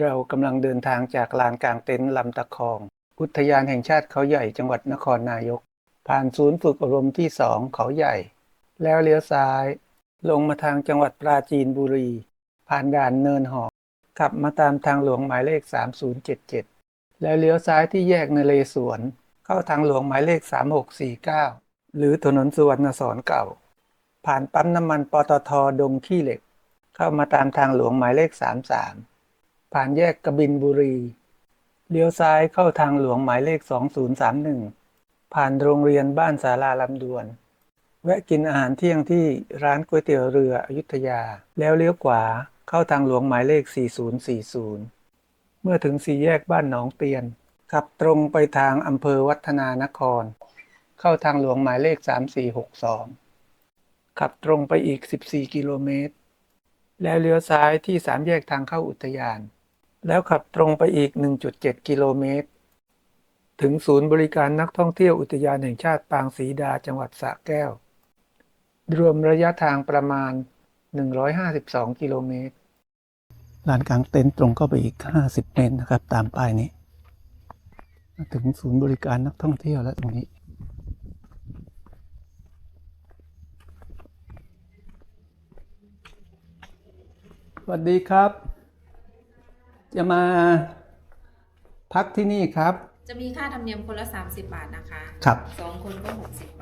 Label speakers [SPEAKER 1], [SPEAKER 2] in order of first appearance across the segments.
[SPEAKER 1] เรากำลังเดินทางจากลานกลางเต็นท์ลำตะคอง อุทยานแห่งชาติเขาใหญ่จังหวัดนครนายก ผ่านศูนย์ฝึกอบรมที่สองเขาใหญ่ แล้วเลี้ยวซ้าย ลงมาทางจังหวัดปราจีนบุรี ผ่านด่านเนินหอมขับมาตามทางหลวงหมายเลข 3077 แล้วเลี้ยวซ้ายที่แยกนเรศวร เข้าทางหลวงหมายเลข 3649 หรือถนนสุวรรณสอนเก่า ผ่านปั๊มน้ำมันปตทดงขี้เหล็ก เข้ามาตามทางหลวงหมายเลข 33 ผ่านแยกกบินบุรี เลี้ยวซ้ายเข้าทางหลวงหมายเลข 2031 ผ่านโรงเรียนบ้านสาราลำดวน แวะกินอาหารเที่ยงที่ร้านก๋วยเตี๋ยวเรืออยุธยา แล้วเลี้ยวขวาเข้าทางหลวงหมายเลข 4040 เมื่อถึงสี่แยกบ้านหนองเตียน ขับตรงไปทางอำเภอวัฒนานคร เข้าทางหลวงหมายเลข 3462 ขับตรงไปอีก 14 กิโลเมตรแล้วเลี้ยวซ้ายที่สามแยกทางเข้าอุทยาน แล้วขับตรงไปอีก 1.7 กิโลเมตร ถึงศูนย์บริการนักท่องเที่ยวอุทยานแห่งชาติปางศรีดาจังหวัดสระแก้ว รวมระยะทางประมาณ 152 กิโลเมตรลานกลางเต็นท์ตรงเข้าไปอีก 50 เมตรนะครับ ตามป้ายนี้มาถึงศูนย์บริการนักท่องเที่ยวแล้วตรงนี้ สวัสดีครับ จะมาพักที่นี่ครับ
[SPEAKER 2] จะมีค่าธรรมเนียมคนละ 30 บาทนะคะ
[SPEAKER 1] ครับ
[SPEAKER 2] สองคนก็ 60 บาท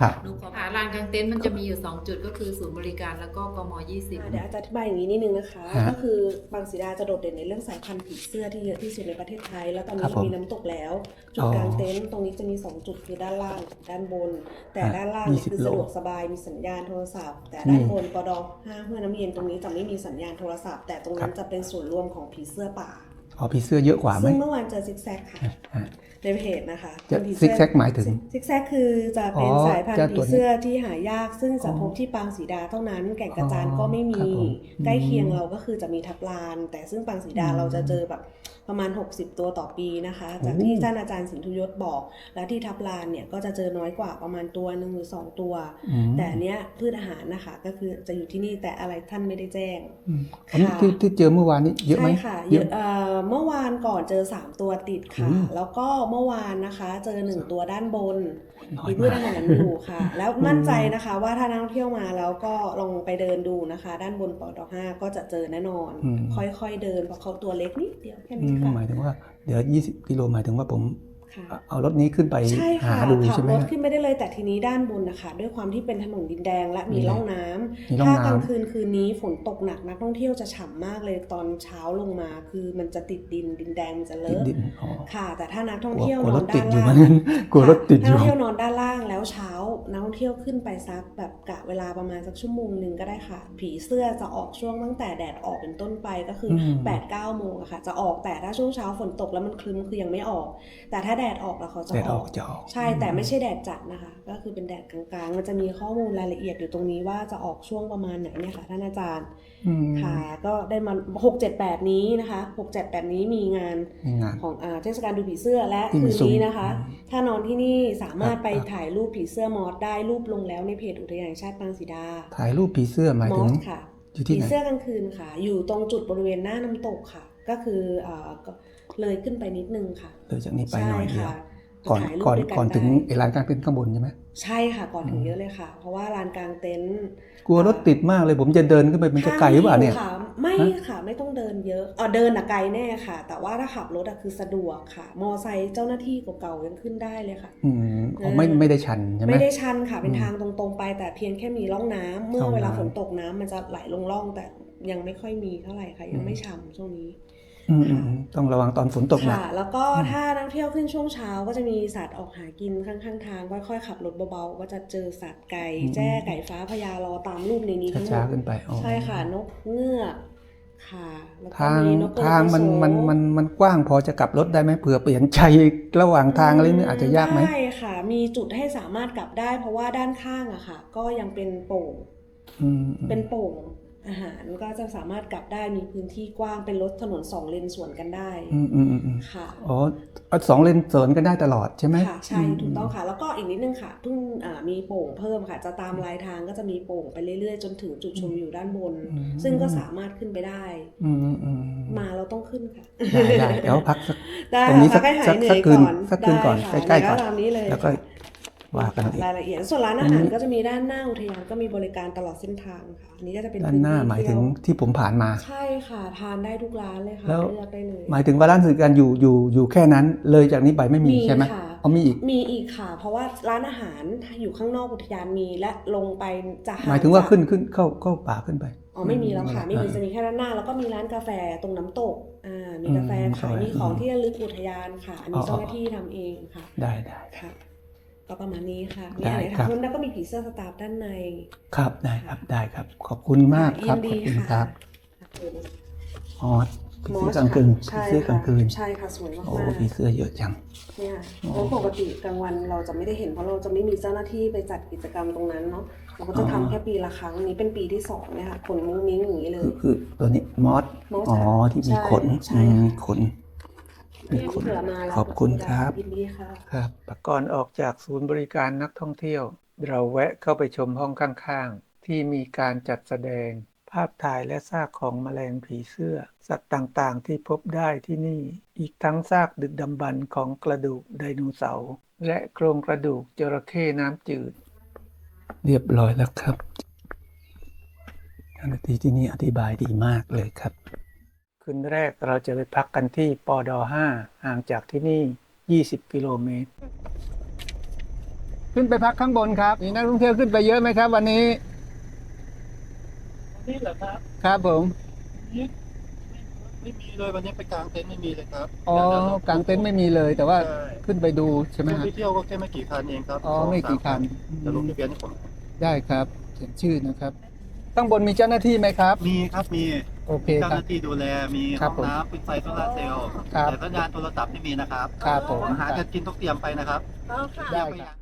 [SPEAKER 2] ค่ะ
[SPEAKER 1] ครับ
[SPEAKER 2] หนูขอค่ะลานกลางเต็นท์มันจะมีอยู่ 2 จุดก็คือศูนย์บริการแล้วก็กม
[SPEAKER 3] อ่าเดี๋ยวอาจารย์อธิบายอย่างนี้นิดนึงนะคะ
[SPEAKER 1] ฮะ
[SPEAKER 3] ก็คือบางสีดาจะโดดเด่นในเรื่องสายพันธุ์ผีเสื้อที่เยอะที่สุดในประเทศไทย แล้วตอน
[SPEAKER 1] ครั
[SPEAKER 3] นี้
[SPEAKER 1] บผม
[SPEAKER 3] มีน้ำตกแล้ว จุ
[SPEAKER 1] อ๋
[SPEAKER 3] ด
[SPEAKER 1] อก
[SPEAKER 3] ลางเต็นท์ตรงนี้จะมี 2 จุดคือด้านล่างด้านบน แต่
[SPEAKER 1] ฮะ
[SPEAKER 3] ด้านล่างเนี่ย
[SPEAKER 1] 20
[SPEAKER 3] คือสะดวกสบายมีสัญญาณโทรศัพท์ แต่ด้านบนปดห้าห้วยน้ำเย็นตรงนี้จะไม่มีสัญญาณโทรศัพท์ แต่ตรงนั้นจะเป็นส่วนรวมของผีเสื้อป่า
[SPEAKER 1] อ๋อผีเสื้อเยอะกว่าไหม
[SPEAKER 3] ซึ่งเมื่อวานเจอซิกแซกค่ะ
[SPEAKER 1] ฮะ
[SPEAKER 3] ในเพจนะคะ
[SPEAKER 1] จะ
[SPEAKER 3] เป็นผี
[SPEAKER 1] ซิ
[SPEAKER 3] เสื้
[SPEAKER 1] กแซกหมายถึง
[SPEAKER 3] ซิกแซกคือจะเป็น
[SPEAKER 1] อ๋อ
[SPEAKER 3] สายพันธุ์
[SPEAKER 1] เจ้า
[SPEAKER 3] ผี
[SPEAKER 1] ตัวนี้
[SPEAKER 3] เสื้อที่หายาก ซึ่งจะ
[SPEAKER 1] อ๋อ
[SPEAKER 3] พบที่ปางสีดาเท่านั้น แก่งกระจานก็ไม่
[SPEAKER 1] ครั
[SPEAKER 3] มี
[SPEAKER 1] บผม
[SPEAKER 3] ใกล้เคียง
[SPEAKER 1] อืม
[SPEAKER 3] เราก็คือจะมีทับลาน แต่ซึ่งปางสีดา
[SPEAKER 1] อืม
[SPEAKER 3] เราจะเจอแบบ ประมาณ 60 ตัวต่อปีนะคะ จาก
[SPEAKER 1] โอ้
[SPEAKER 3] ที่ท่านอาจารย์สินทุยศบอก และที่ทับลานเนี่ยก็จะเจอน้อยกว่าประมาณตัวหนึ่งหรือสองตัว
[SPEAKER 1] อืม
[SPEAKER 3] แต่อันเนี้ยพืชอาหารนะคะ ก็คือจะอยู่ที่นี่แต่อะไรท่านไม่ได้แจ้ง
[SPEAKER 1] อืมอันนี้
[SPEAKER 3] ค่ะ
[SPEAKER 1] ที่ที่เจอเมื่อวานนี้เยอะไหม
[SPEAKER 3] ใช่ค่ะเยอะเอ่อเมื่อวานก่อนเจอ 3 ตัวติดค่ะ
[SPEAKER 1] อืม
[SPEAKER 3] แล้วก็เมื่อวานนะคะเจอ 1 ตัวด้านบน
[SPEAKER 1] น้อย
[SPEAKER 3] มีพืช
[SPEAKER 1] มาก
[SPEAKER 3] อาหารอยู่ค่ะ แล้วมั่นใจ
[SPEAKER 1] อืม
[SPEAKER 3] นะคะว่าถ้านักท่องเที่ยวมาแล้วก็ลองไปเดินดูนะคะ ด้านบนปอดห้าก็จะเจอแน่นอน
[SPEAKER 1] อืม
[SPEAKER 3] ค่อยๆเดินเพราะเขาตัวเล็กนิดเดียวแค่
[SPEAKER 1] อื
[SPEAKER 3] นี้
[SPEAKER 1] ม
[SPEAKER 3] ค่ะ
[SPEAKER 1] หมายถึงว่า เดี๋ยว 20 กิโลหมายถึงว่าผม เอารถนี้ขึ้นไป
[SPEAKER 3] ใช่
[SPEAKER 1] หา
[SPEAKER 3] ค่ะ
[SPEAKER 1] ดู
[SPEAKER 3] ขั
[SPEAKER 1] ใช่ไหม
[SPEAKER 3] รถ
[SPEAKER 1] ฮะ
[SPEAKER 3] ขึ้นไม่ได้เลยแต่ทีนี้ด้านบนนะคะด้วยความที่เป็นถนนดินแดงและมี
[SPEAKER 1] มี
[SPEAKER 3] ร่องน้ำ
[SPEAKER 1] มีร่อง
[SPEAKER 3] ถ้า
[SPEAKER 1] น้ำ
[SPEAKER 3] กลางคืนคืนนี้ฝนตกหนักนักท่องเที่ยวจะฉ่ำมากเลยตอนเช้าลงมา คือมันจะติดดินดินแดงมันจะ
[SPEAKER 1] ติ
[SPEAKER 3] เล
[SPEAKER 1] ด
[SPEAKER 3] อะ
[SPEAKER 1] ดินอ๋อ
[SPEAKER 3] ค่ะ แต่ถ้านักท่อง
[SPEAKER 1] กลัว
[SPEAKER 3] เที่ยว
[SPEAKER 1] กลัวน
[SPEAKER 3] อ
[SPEAKER 1] ร
[SPEAKER 3] น
[SPEAKER 1] ถติ
[SPEAKER 3] ด้า
[SPEAKER 1] ด
[SPEAKER 3] น
[SPEAKER 1] อยู่
[SPEAKER 3] ล่า
[SPEAKER 1] เหมืองนกันกลัวรถติดอ
[SPEAKER 3] ถ้านัก
[SPEAKER 1] ยู่
[SPEAKER 3] ท่องเที่ยวนอนด้านล่างแล้วเช้านักท่องเที่ยวขึ้นไปสักแบบกะเวลาประมาณสักชั่วโมงหนึ่งก็ได้ค่ะ ผีเสื้อจะออกช่วงตั้งแต่แดดออกเป็นต้นไปก็คืออ
[SPEAKER 1] ม
[SPEAKER 3] แปดเก้าโมงอะค่ะ จะออกแต่ถ้าช่วงเช้าฝนตกแล้วมันคลึ้มคือยังไม่ออก แต่ถ้าแดดออกแล้วเขาจะ
[SPEAKER 1] แดด
[SPEAKER 3] อ
[SPEAKER 1] อ
[SPEAKER 3] อ
[SPEAKER 1] อกกจะออก
[SPEAKER 3] ใช่แต่ไม่ใช่แดดจัดนะคะ ก็คือเป็นแดดกลางๆ มันจะมีข้อมูลรายละเอียดอยู่ตรงนี้ว่าจะออกช่วงประมาณไหนเนี่ยค่ะท่านอาจารย์
[SPEAKER 1] อืม
[SPEAKER 3] ค่ะ ก็ได้มาหกเจ็ดแปดนี้นะคะหกเจ็ดแปดนี้มีงาน
[SPEAKER 1] มีงาน
[SPEAKER 3] ของอาเทศกาลดูผีเสื้อและ
[SPEAKER 1] ที่
[SPEAKER 3] คื
[SPEAKER 1] มี
[SPEAKER 3] น
[SPEAKER 1] ซุ้ม
[SPEAKER 3] นี้นะคะ ถ้านอนที่นี่สามารถ
[SPEAKER 1] ครับ
[SPEAKER 3] ไป
[SPEAKER 1] ครับ
[SPEAKER 3] ถ่ายรูปผีเสื้อมอสได้รูปลงแล้วในเพจอุทยานแห่งชาติปางสีดา
[SPEAKER 1] ถ่ายรูปผีเสื้อหมาย
[SPEAKER 3] ม
[SPEAKER 1] ถึ
[SPEAKER 3] องสค่ะ
[SPEAKER 1] อยู่ที่
[SPEAKER 3] ผี
[SPEAKER 1] ไหน
[SPEAKER 3] เสื้อกลางคืนค่ะ อยู่ตรงจุดบริเวณหน้าน้ำตกค่ะ ก็คืออ่าก็ เลยขึ้นไปนิดนึงค่ะ
[SPEAKER 1] เลยจากนี้ไป
[SPEAKER 3] ใช่
[SPEAKER 1] หน่อยเดียว
[SPEAKER 3] ค่ะ
[SPEAKER 1] ก่อน
[SPEAKER 3] ถ่ายรูป
[SPEAKER 1] ก่อน
[SPEAKER 3] ด้วย
[SPEAKER 1] ก่อนถึง
[SPEAKER 3] ได้
[SPEAKER 1] ไอ้ลานกลางเต็นท์ข้างบนใช่ไหม
[SPEAKER 3] ใช่ค่ะก่อนถึ
[SPEAKER 1] อื
[SPEAKER 3] ง
[SPEAKER 1] ม
[SPEAKER 3] เยอะเลยค่ะ เพราะว่าลานกลางเต็นท์
[SPEAKER 1] กลัวรถติดมากเลยผมจะเดินขึ้นไปมันจะไกลหรือเปล่าเนี่ย
[SPEAKER 3] ค่ะไม่
[SPEAKER 1] ฮะ
[SPEAKER 3] ค่ะไม่ต้องเดินเยอะเออเดินอะไกลแน่ค่ะ แต่ว่าถ้าขับรถอะคือสะดวกค่ะ มอไซค์เจ้าหน้าที่เก่าๆยังขึ้นได้เลยค่ะ
[SPEAKER 1] อืมอ๋อไม่ไม่ได้ชันใช่ไหม
[SPEAKER 3] ไม่ได้ชันค่ะเป็น
[SPEAKER 1] อืม
[SPEAKER 3] ทางตรงๆไป แต่เพียงแค่มีร่องน้ำเมื่อ
[SPEAKER 1] ร่องน้ำ
[SPEAKER 3] เวลาฝนตกน้ำมันจะไหลลงร่องแต่ยังไม่ค่อยมีเท่าไหร่ค่ะ ยังไม่ฉ่ำช่วงนี้
[SPEAKER 1] อืมอืมอืม ต้องระวังตอนฝนตกหนัก
[SPEAKER 3] ค่ะ แล้วก็
[SPEAKER 1] อืม
[SPEAKER 3] ถ้านักเที่ยวขึ้นช่วงเช้าก็จะมีสัตว์ออกหากินข้างๆทางค่อยๆขับรถเบาๆก็จะเจอสัตว์ไก่แจ้ไก่ฟ้าพญารอตามรูปในนี้ทั้งหม
[SPEAKER 1] ช้า
[SPEAKER 3] ด
[SPEAKER 1] ๆขึ้นไปอ๋อ
[SPEAKER 3] ใช่ค่ะนกเงือกค่ะแล้วก็
[SPEAKER 1] ทาง
[SPEAKER 3] มีนกกระ
[SPEAKER 1] ทางมัน
[SPEAKER 3] โส
[SPEAKER 1] มันมันมันกว้างพอจะกลับรถได้ไหมเผื่อเปลี่ยนใจระหว่างทางอะไรนี่อาจจะยากไหม
[SPEAKER 3] ได้ค่ะ มีจุดให้สามารถกลับได้ เพราะว่าด้านข้างอะค่ะ ก็ยังเป็นโป่ง
[SPEAKER 1] อืมอืม
[SPEAKER 3] เป็นโป่ง อาหารก็จะสามารถกลับได้มีพื้นที่กว้างเป็นรถถนนสองเลนสวนกันได้
[SPEAKER 1] อืมอืมอืมอืม
[SPEAKER 3] ค่ะ
[SPEAKER 1] อ๋อเอาสองเลนเสริญกันได้ตลอดใช่ไหม
[SPEAKER 3] ค่ะใช่ถูกต้องค่ะ แล้วก็อีกนิดนึงค่ะเพิ่งอ่ามีโป่งเพิ่มค่ะ จะตามลายทางก็จะมีโป่งไปเรื่อยๆ จนถึงจุดชมวิวด้านบน
[SPEAKER 1] อืม
[SPEAKER 3] ซึ่งก็สามารถขึ้นไปได้
[SPEAKER 1] อืมอืมอืม
[SPEAKER 3] มาเราต้องขึ้นค่ะ
[SPEAKER 1] ได้ได้เดี๋ยวพักสัก
[SPEAKER 3] ได้
[SPEAKER 1] ตรงนี้
[SPEAKER 3] ค่ะพักให้หาย
[SPEAKER 1] สัก
[SPEAKER 3] เหนื่
[SPEAKER 1] สั
[SPEAKER 3] อย
[SPEAKER 1] กคืน
[SPEAKER 3] ก่อน
[SPEAKER 1] สักคืนก่อน
[SPEAKER 3] ได้ค่ะ
[SPEAKER 1] ใกล้ๆก่อน
[SPEAKER 3] เดี๋ยวตามนี้เลย
[SPEAKER 1] แล้วก็
[SPEAKER 3] ค่ะ
[SPEAKER 1] ว่ากันอีก
[SPEAKER 3] รายละเอียด ส่วนร้านอา
[SPEAKER 1] อัน
[SPEAKER 3] หาร
[SPEAKER 1] นี้
[SPEAKER 3] ก็จะมีด้านหน้าอุทยานก็มีบริการตลอดเส้นทางค่ะอันนี้ก็จะเป็น
[SPEAKER 1] ด้านหน้า
[SPEAKER 3] พื้
[SPEAKER 1] หมายถึง
[SPEAKER 3] เที่
[SPEAKER 1] ที่ผมผ่านมา
[SPEAKER 3] ใช่ค่ะทานได้ทุกร้านเลยค่ะ
[SPEAKER 1] แล้ว
[SPEAKER 3] เลือกได้เลย
[SPEAKER 1] หมายถึงว่าร้านสื่อการอยู่อยู่อยู่แค่นั้น เลยจากนี้ไปไม่มี
[SPEAKER 3] มี
[SPEAKER 1] ใช่ไหม
[SPEAKER 3] ค่ะ
[SPEAKER 1] เอามีอีก
[SPEAKER 3] มีอีกค่ะ เพราะว่าร้านอาหารอยู่ข้างนอกอุทยานมีและลงไปจะ
[SPEAKER 1] หมายถึงว่าขึ้นขึ้นเข้าเข้าป่าขึ้นไป
[SPEAKER 3] อ๋อไม่มีแล้วค่ะไม่มี
[SPEAKER 1] อ่า
[SPEAKER 3] จะมีแค่ด้านหน้า แล้วก็มีร้านกาแฟตรงน้ำตกอ่ามีกาแฟ
[SPEAKER 1] อืม
[SPEAKER 3] ขาย
[SPEAKER 1] ใช่
[SPEAKER 3] มีของที่ระลึกอุทยานค่ะ อันนี้
[SPEAKER 1] อ๋อ
[SPEAKER 3] เจ้าหน้าที่ทำเองค่ะ
[SPEAKER 1] ได้ได้
[SPEAKER 3] ค่ะ ก็ประมาณนี้ค่ะมี
[SPEAKER 1] ได้
[SPEAKER 3] อะไร
[SPEAKER 1] ครั
[SPEAKER 3] ถาม
[SPEAKER 1] บ
[SPEAKER 3] เพิ่มได้ก็มีผีเสื้อสตาฟด้านใน
[SPEAKER 1] ครับได้ครับได้ครับ ขอบคุณมากครับ
[SPEAKER 3] ยิ
[SPEAKER 1] ขอนบ
[SPEAKER 3] ดี
[SPEAKER 1] คุณค
[SPEAKER 3] ค่ะ
[SPEAKER 1] รับอ๋อผี
[SPEAKER 3] มอ
[SPEAKER 1] เสื้อ
[SPEAKER 3] ส
[SPEAKER 1] กลางคืน
[SPEAKER 3] ค่ะ
[SPEAKER 1] ผีเสื้อกลางคืน
[SPEAKER 3] ใช่ค่ะสวยมาก
[SPEAKER 1] โอ้
[SPEAKER 3] ๆ
[SPEAKER 1] ผีเสื้อเยอะจัง
[SPEAKER 3] เนี่ย
[SPEAKER 1] อ๋อ
[SPEAKER 3] เพราะปกติกลางวันเราจะไม่ได้เห็นเพราะเราจะไม่มีเจ้าหน้าที่ไปจัดกิจกรรมตรงนั้นเนาะเราก็จะทำแค่ปีละครั้งนี้เป็นปีที่สองเนี่ยค่ะขนมุ้งมิ้งอย่างนี้เล
[SPEAKER 1] คื
[SPEAKER 3] ย
[SPEAKER 1] อคือตัวนี้มอส
[SPEAKER 3] มอส
[SPEAKER 1] อ๋อ
[SPEAKER 3] ค่ะ
[SPEAKER 1] ที่มี
[SPEAKER 3] ใช่
[SPEAKER 1] ขน
[SPEAKER 3] ใช่
[SPEAKER 1] อืม
[SPEAKER 3] ค่ะ
[SPEAKER 1] มีขน มี
[SPEAKER 3] พี่
[SPEAKER 1] ขน
[SPEAKER 3] เผื่อมาแล้ว
[SPEAKER 1] ขอบคุณครับ
[SPEAKER 3] ยินดีค่ะ
[SPEAKER 1] ครับก่อนออกจากศูนย์บริการนักท่องเที่ยว เราแวะเข้าไปชมห้องข้างๆ ที่มีการจัดแสดง ภาพถ่ายและซากของแมลงผีเสื้อ สัตว์ต่างๆ ที่พบได้ที่นี่ อีกทั้งซากดึกดำบรรพ์ของกระดูกไดโนเสาร์และโครงกระดูกจระเข้น้ำจืด เรียบร้อยแล้วครับเจ้าหน้าที่ที่นี่อธิบายดีมากเลยครับ คืนแรกเราจะไปพักกันที่ปอด5ห่างจากที่นี่ 20 กิโลเมตร ขึ้นไปพักข้างบนครับมีนักท่องเที่ยวขึ้นไปเยอะไหมครับ วันนี้
[SPEAKER 4] นี่เหรอครับ
[SPEAKER 1] ครับผม
[SPEAKER 4] นี่ไม่มีเลยวันนี้ไปกลางเต็นท์ไม่มีเลยครับ
[SPEAKER 1] อ๋อ
[SPEAKER 4] เดี๋ยว
[SPEAKER 1] กลางเต็นท์ไม่มีเลยแต่ว่า
[SPEAKER 4] ใช่
[SPEAKER 1] ขึ้นไปดูใช่ไหม
[SPEAKER 4] ช่วง
[SPEAKER 1] ฮะ
[SPEAKER 4] ที่เที่ยวก็แค่ไม่กี่คันเองครับ
[SPEAKER 1] อ๋อ
[SPEAKER 4] สง
[SPEAKER 1] ไม่กี่
[SPEAKER 4] สา
[SPEAKER 1] คัน
[SPEAKER 4] เดี๋ยวลงทะเบียนให้ผม
[SPEAKER 1] ได้ครับเขียนชื่อนะครับข้างบนมีเจ้าหน้าที่ไหมครับ
[SPEAKER 4] มีครับมี
[SPEAKER 1] โอเค
[SPEAKER 4] เจ้า
[SPEAKER 1] ค
[SPEAKER 4] ห
[SPEAKER 1] รับ
[SPEAKER 4] น้าที่ดูแลมี
[SPEAKER 1] ครั
[SPEAKER 4] ห้
[SPEAKER 1] บ
[SPEAKER 4] อง
[SPEAKER 1] ผม
[SPEAKER 4] น้ำปิดไฟโซลาร์เซลล์
[SPEAKER 1] ครับ
[SPEAKER 4] แต่สัญญาณโทรศัพท์ไม่มีนะครับ
[SPEAKER 1] ครับผม
[SPEAKER 4] อาหารการกินต้องเตรียมไปนะครับ
[SPEAKER 1] ได้
[SPEAKER 4] เตรียมป
[SPEAKER 1] ครับ
[SPEAKER 4] ยัง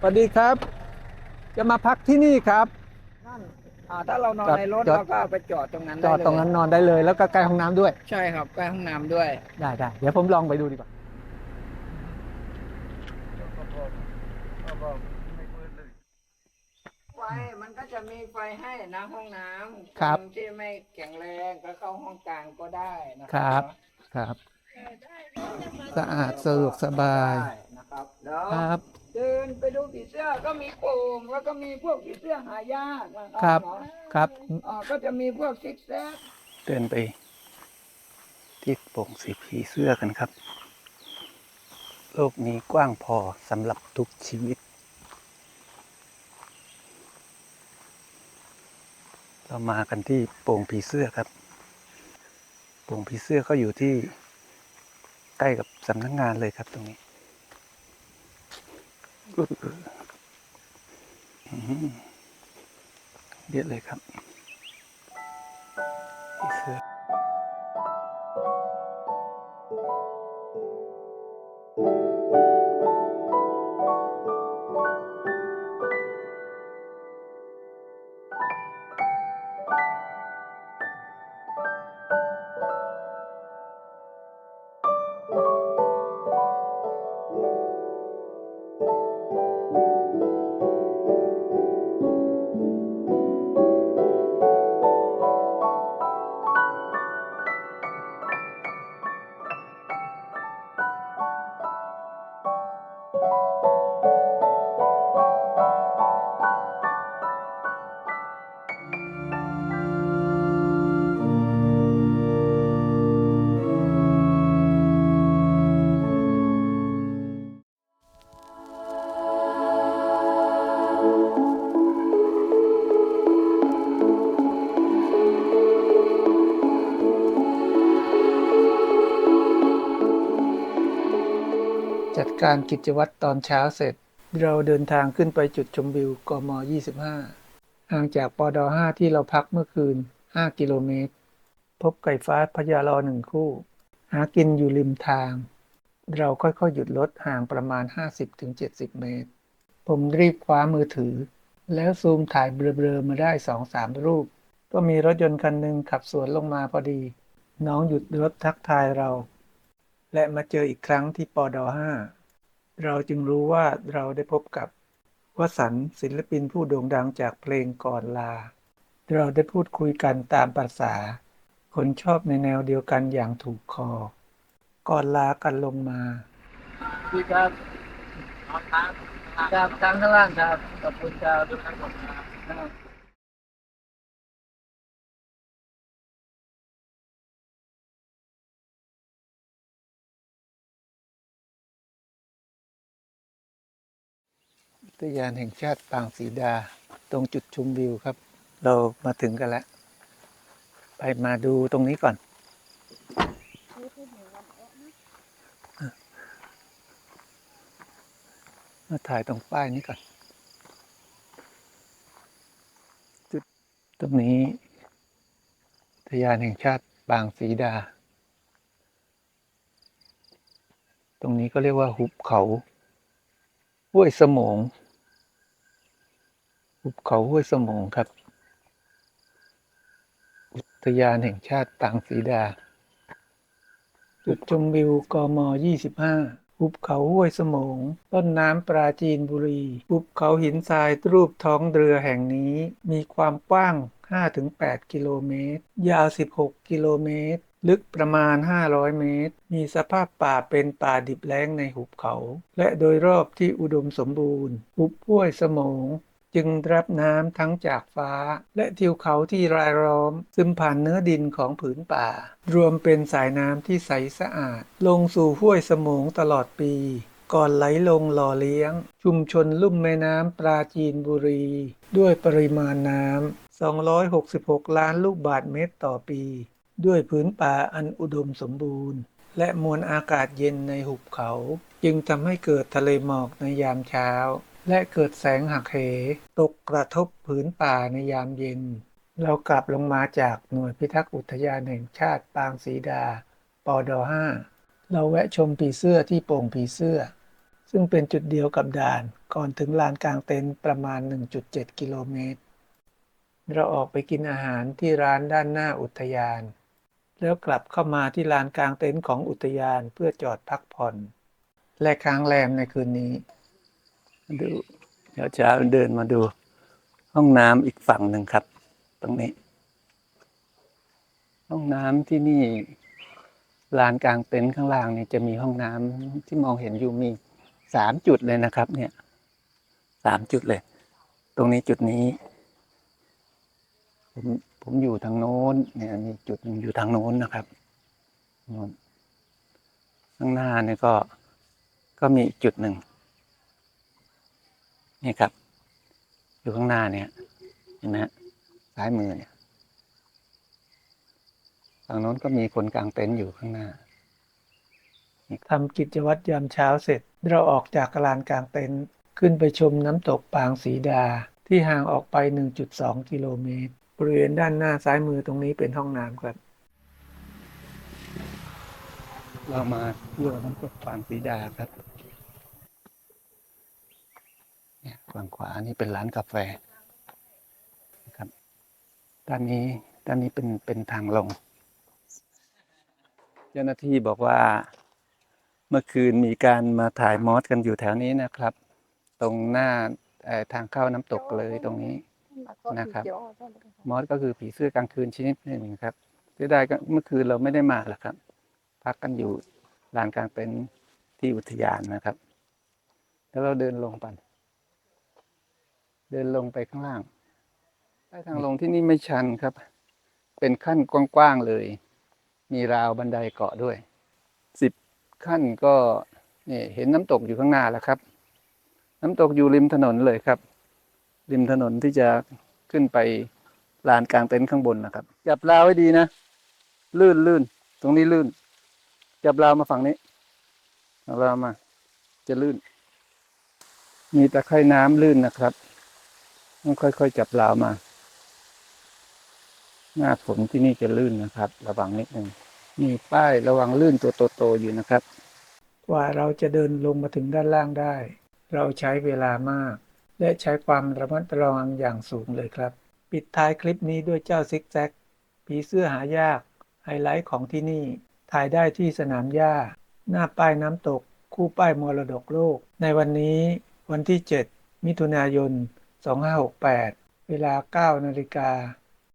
[SPEAKER 1] สวัสดีครับ จะมาพักที่นี่ครับ
[SPEAKER 5] นั่นอ่าถ้าเรานอน
[SPEAKER 1] จอด
[SPEAKER 5] ในรถ
[SPEAKER 1] จอด
[SPEAKER 5] เราก็เอาไปจอดตรงนั้น
[SPEAKER 1] จอด
[SPEAKER 5] ไเลย
[SPEAKER 1] ตรงนั้นนอนได้เลย แล้วก็ใกล้ห้องน้ำด้วย
[SPEAKER 5] ใช่ครับใกล้ห้องน้ำด้วย
[SPEAKER 1] ได้ได้เดี๋ยวผมลองไปดูดีกว่า
[SPEAKER 5] ไฟมันก็จะมีไฟให้นะห้องน้ำ
[SPEAKER 1] ครับ
[SPEAKER 5] นที่ไม่แข็งแรงก็เข้าห้องกลางก็ได้นะ
[SPEAKER 1] ค
[SPEAKER 5] ค
[SPEAKER 1] รั
[SPEAKER 5] รับ
[SPEAKER 1] ครับ สะอาดสะดวกสบาย
[SPEAKER 5] ได้นะครับแล้ว
[SPEAKER 1] ครับ
[SPEAKER 5] เดินไปดูผีเสื้อก็มีโป่งแล้วก็มีพวกผีเสื้อหายากนะค
[SPEAKER 1] ครั
[SPEAKER 5] รับ เนาะ
[SPEAKER 1] ครับ
[SPEAKER 5] อ่าก็จะมีพวกซิกแซก
[SPEAKER 1] เดินไป ที่โป่งสีผีเสื้อกันครับ โลกนี้กว้างพอสำหรับทุกชีวิต เรามากันที่โป่งผีเสื้อครับ โป่งผีเสื้อก็อยู่ที่ใกล้กับสำนักงานเลยครับตรงนี้อืม เยอะเลยครับผีเสือ การกิจวัตรตอนเช้าเสร็จ เราเดินทางขึ้นไปจุดชมวิวกม 25 ห่างจากปด5ที่เราพักเมื่อคืน 5 กิโลเมตร พบไก่ฟ้าพญารอหนึ่งคู่ หากินอยู่ริมทาง เราค่อยๆ หยุดรถห่างประมาณ 50-70 เมตร ผมรีบคว้ามือถือ แล้วซูมถ่ายเบลอๆมาได้สองสามรูป ก็มีรถยนต์คันหนึ่งขับสวนลงมาพอดี น้องหยุดรถทักทายเราและมาเจออีกครั้งที่ปด5 เราจึงรู้ว่าเราได้พบกับวสันต์ศิลปินผู้โด่งดังจากเพลงก่อนลา เราได้พูดคุยกันตามภาษา คนชอบในแนวเดียวกันอย่างถูกคอ ก่อนลากันลงมา
[SPEAKER 4] พี่ครับครับทางข้างล่างครับขอบคุณครับ ที่
[SPEAKER 1] ยานแห่งชาติปางศรีดา ตรงจุดชมวิวครับ เรามาถึงกันแล้ว ไปมาดูตรงนี้ก่อน มาถ่ายตรงป้ายนี้ก่อน จุดตรงนี้ทยานแห่งชาติปางศรีดา ตรงนี้ก็เรียกว่าหุบเขาห้วยสมง หุบเขาห้วยสมงครับ อุทยานแห่งชาติปางศรีดา จุดชมวิวกม 25หุบเขาห้วยสมง ต้นน้ำปราจีนบุรีหุบเขาหินทรายรูปท้องเรือแห่งนี้มีความกว้าง 5-8 กิโลเมตร ยาว 16 กิโลเมตรลึกประมาณ 500 เมตร มีสภาพป่าเป็นป่าดิบแล้งในหุบเขา และโดยรอบที่อุดมสมบูรณ์ หุบห้วยสมง จึงรับน้ำทั้งจากฟ้า และทิวเขาที่รายล้อม ซึมผ่านเนื้อดินของผืนป่า รวมเป็นสายน้ำที่ใสสะอาด ลงสู่ห้วยสมงตลอดปี ก่อนไหลลงหล่อเลี้ยง ชุมชนลุ่มแม่น้ำปราจีนบุรี ด้วยปริมาณน้ำ 266 ล้านลูกบาศก์เมตรต่อปี ด้วยผืนป่าอันอุดมสมบูรณ์ และมวลอากาศเย็นในหุบเขา จึงทำให้เกิดทะเลหมอกในยามเช้า และเกิดแสงหักเห ตกกระทบผืนป่าในยามเย็น เรากลับลงมาจากหน่วยพิทักษ์อุทยานแห่งชาติปางศรีดาปด5เราแวะชมผีเสื้อที่โป่งผีเสื้อ ซึ่งเป็นจุดเดียวกับด่านก่อนถึงลานกลางเต็นท์ประมาณ 1.7 กิโลเมตร เราออกไปกินอาหารที่ร้านด้านหน้าอุทยาน แล้วกลับเข้ามาที่ลานกลางเต็นท์ของอุทยานเพื่อจอดพักผ่อน และค้างแรมในคืนนี้ ดูเดี๋ยวจะเดินมาดู ห้องน้ำอีกฝั่งหนึ่งครับ ตรงนี้ ห้องน้ำที่นี่ลานกลางเต็นท์ข้างล่างนี่จะมีห้องน้ำที่มองเห็นอยู่มีสามจุดเลยนะครับ เนี่ยสามจุดเลย ตรงนี้จุดนี้ ผมผมอยู่ทางโน้น เนี่ยมีจุดหนึ่งอยู่ทางโน้นนะครับโน้นข้างหน้าเนี่ยก็ก็มีอีกจุดหนึ่ง นี่ครับ อยู่ข้างหน้าเนี่ย เห็นไหมฮะซ้ายมือเนี่ยฝั่งโน้นก็มีคนกลางเต็นท์อยู่ข้างหน้าทำกิจวัตรยามเช้าเสร็จ เราออกจากลานกลางเต็นท์ขึ้นไปชมน้ำตกปางสีดา ที่ห่างออกไป 1.2 กิโลเมตรบริเวณด้านหน้าซ้ายมือตรงนี้เป็นห้องน้ำครับ เรามาเที่ยวน้ำตกปางสีดาครับ เนี่ย ฝั่งขวานี่เป็นร้านกาแฟนะครับด้านนี้ด้านนี้เป็นเป็นทางลง เจ้าหน้าที่บอกว่าเมื่อคืนมีการมาถ่ายมอสกันอยู่แถวนี้นะครับ ตรงหน้าทางเข้าน้ำตกเลยตรงนี้นะครับ มอสก็คือผีเสื้อกลางคืนชนิดหนึ่งครับเสียดายก็เมื่อคืนเราไม่ได้มาหรอกครับ พักกันอยู่ลานกลางเต็นท์ที่อุทยานนะครับ แล้วเราเดินลงไป เดินลงไปข้างล่างใต้ทางลงที่นี่ไม่ชันครับ เป็นขั้นกว้างๆเลย มีราวบันไดเกาะด้วยสิบขั้นก็นี่เห็นน้ำตกอยู่ข้างหน้าแล้วครับ น้ำตกอยู่ริมถนนเลยครับ ริมถนนที่จะขึ้นไปลานกลางเต็นท์ข้างบนนะครับ จับราวไว้ดีนะ ลื่นลื่นตรงนี้ลื่น จับราวมาฝั่งนี้เอาราวมา จะลื่น มีตะไคร่น้ำลื่นนะครับ ค่อยๆจับราวมา หน้าฝนที่นี่จะลื่นนะครับ ระวังนิดนึงมีป้ายระวังลื่นตัวโตๆอยู่นะครับ กว่าเราจะเดินลงมาถึงด้านล่างได้ เราใช้เวลามาก และใช้ความระมัดระวังอย่างสูงเลยครับ ปิดท้ายคลิปนี้ด้วยเจ้าซิกแซกผีเสื้อหายาก ไฮไลท์ของที่นี่ ถ่ายได้ที่สนามหญ้า หน้าป้ายน้ำตก คู่ป้ายมรดกโลก ในวันนี้วันที่ 7 มิถุนายน 2568 เวลา 9 นาฬิกา